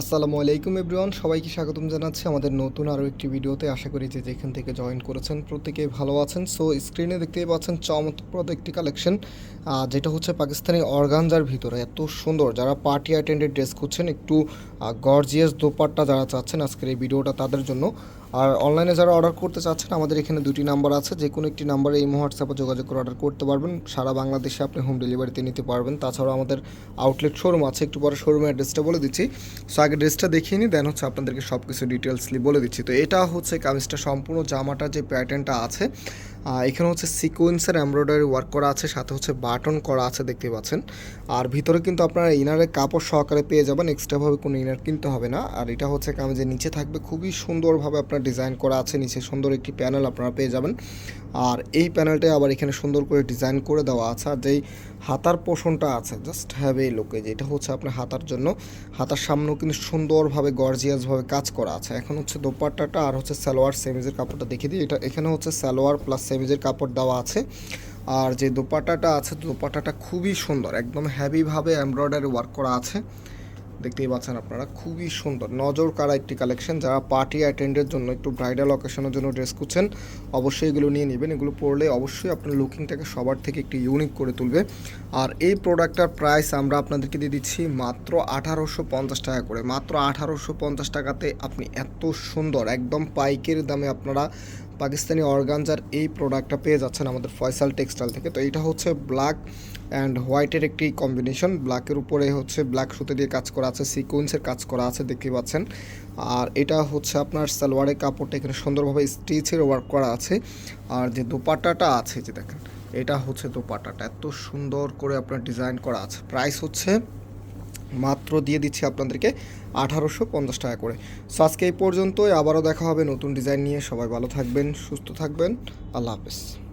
আসসালামু আলাইকুম এভরিওয়ান, সবাইকে স্বাগতম জানাচ্ছি আমাদের নতুন আরও একটি ভিডিওতে। আশা করি যে যেখান থেকে জয়েন করেছেন প্রত্যেকে ভালো আছেন। সো স্ক্রিনে দেখতেই পাচ্ছেন চমৎপ্রদ একটি কালেকশন যেটা হচ্ছে পাকিস্তানি অর্গানজার ভিতরে। এত সুন্দর, যারা পার্টি অ্যাটেন্ডেড ড্রেস খুঁজছেন, একটু গর্জিয়াস দোপাট্টা যারা চাচ্ছেন আজকের এই ভিডিওটা তাদের জন্য। আর অনলাইনে যারা অর্ডার করতে চাচ্ছেন, আমাদের এখানে দুটি নাম্বার আছে। যে কোনো একটি নাম্বারে এই হোয়াটসঅ্যাপে যোগাযোগ করে অর্ডার করতে পারবেন। সারা বাংলাদেশে আপনি হোম ডেলিভারিতে নিতে পারবেন। তাছাড়াও আমাদের আউটলেট শোরুম আছে। একটু পরে শোরুমের অ্যাড্রেসটা বলে দিচ্ছি। সো আগে ড্রেসটা দেখিয়ে নিই দেন হচ্ছে আপনাদেরকে সব কিছু ডিটেলসলি বলে দিচ্ছি। তো এটা হচ্ছে কামিজটা, সম্পূর্ণ জামাটা যে প্যাটার্নটা আছে এখানে হচ্ছে সিকোয়েন্সের এমব্রয়ডারি ওয়ার্ক করা আছে, সাথে হচ্ছে বাটন করা আছে, দেখতে পাচ্ছেন। আর ভিতরে কিন্তু আপনারা ইনারের কাপড় সহকারে পেয়ে যাবেন এক্সট্রাভাবে কোনো ইনার কিনতে হবে না। আর এটা হচ্ছে কামিজের নিচে থাকবে, খুবই সুন্দরভাবে আপনার ডিজাইন করা আছে, নিচে সুন্দর একটি প্যানেল আপনারা পেয়ে যাবেন। আর এই প্যানেলটাই আবার এখানে সুন্দর করে ডিজাইন করে দেওয়া আছে। আর যেই হাতার পোষণটা আছে জাস্ট হ্যাভ এই লোকে যেটা হচ্ছে আপনার হাতার জন্য। হাতার সামনেও কিন্তু সুন্দরভাবে গর্জিয়াসভাবে কাজ করা আছে। এখন হচ্ছে দোপাট্টাটা আর হচ্ছে সালোয়ার সেমিজের কাপড়টা দেখিয়ে দিই। এটা এখানে হচ্ছে সালোয়ার প্লাস সেমিজের কাপড় দেওয়া আছে। আর যে দোপাট্টাটা আছে, দোপাট্টাটা খুবই সুন্দর, একদম হ্যাভিভাবে এমব্রয়ডারি ওয়ার্ক করা আছে। দেখতেই পাচ্ছেন আপনারা, খুবই সুন্দর। নজর কারা একটি কালেকশন যারা পার্টি অ্যাটেন্ডের জন্য একটু ব্রাইডাল অকেশনের জন্য ড্রেস করছেন অবশ্যই এগুলো নিয়ে নেবেন। এগুলো পরলে অবশ্যই আপনার লুকিংটাকে সবার থেকে একটু ইউনিক করে তুলবে। আর এই প্রোডাক্টটার প্রাইস আমরা আপনাদেরকে দিয়ে দিচ্ছি মাত্র আঠারোশো পঞ্চাশ টাকা করে। মাত্র আঠারোশো পঞ্চাশ টাকাতে আপনি এত সুন্দর, একদম পাইকের দামে আপনারা পাকিস্তানি অর্গানজার এই প্রোডাক্টটা পেয়ে যাচ্ছেন আমাদের ফয়সাল টেক্সটাইল থেকে। তো এটা হচ্ছে ব্ল্যাক অ্যান্ড হোয়াইটের একটি কম্বিনেশন ব্ল্যাকের উপরে হচ্ছে ব্ল্যাক সুতো দিয়ে কাজ করা আছে সিকোয়েন্সের কাজ করা আছে দেখতে পাচ্ছেন। আর এটা হচ্ছে আপনার সালোয়ারের কাপড়টা এখানে সুন্দরভাবে স্টিচের ওয়ার্ক করা আছে। আর যে দোপাট্টাটা আছে যে দেখেন, এটা হচ্ছে দোপাট্টাটা। এত সুন্দর করে আপনার ডিজাইন করা আছে। প্রাইস হচ্ছে মাত্র দিয়ে দিচ্ছি আপনাদেরকে আঠারোশো পঞ্চাশ টাকা করে। সো আজকে এই পর্যন্তই, আবারও দেখা হবে নতুন ডিজাইন নিয়ে। সবাই ভালো থাকবেন, সুস্থ থাকবেন। আল্লাহ হাফেজ।